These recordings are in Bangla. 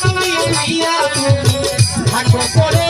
সুরিয়ে নাইয়া তুমি। ভাগ্য পড়ে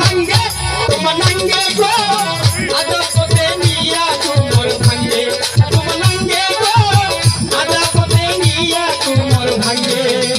ভাঙ্গে তোমার নাঙ্গে গো আদা পথে নিয়া তোমার ভাঙ্গে তোমার নাঙ্গে গো আদা পথে নিয়া তোমার ভাঙ্গে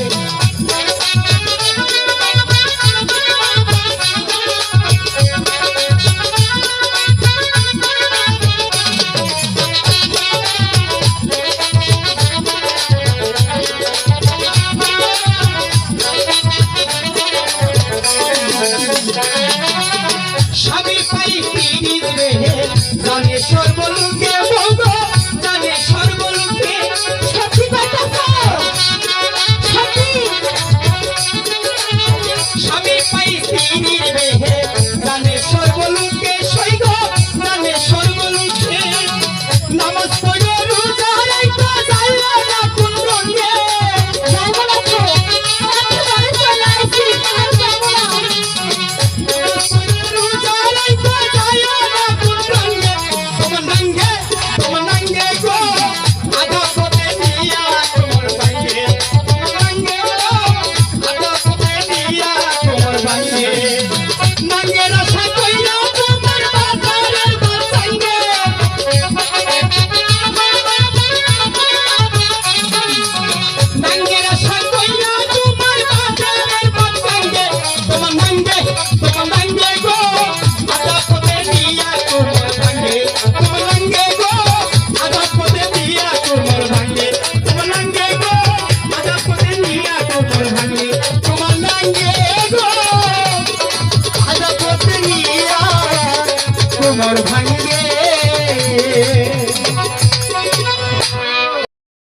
ঘর ভাঙি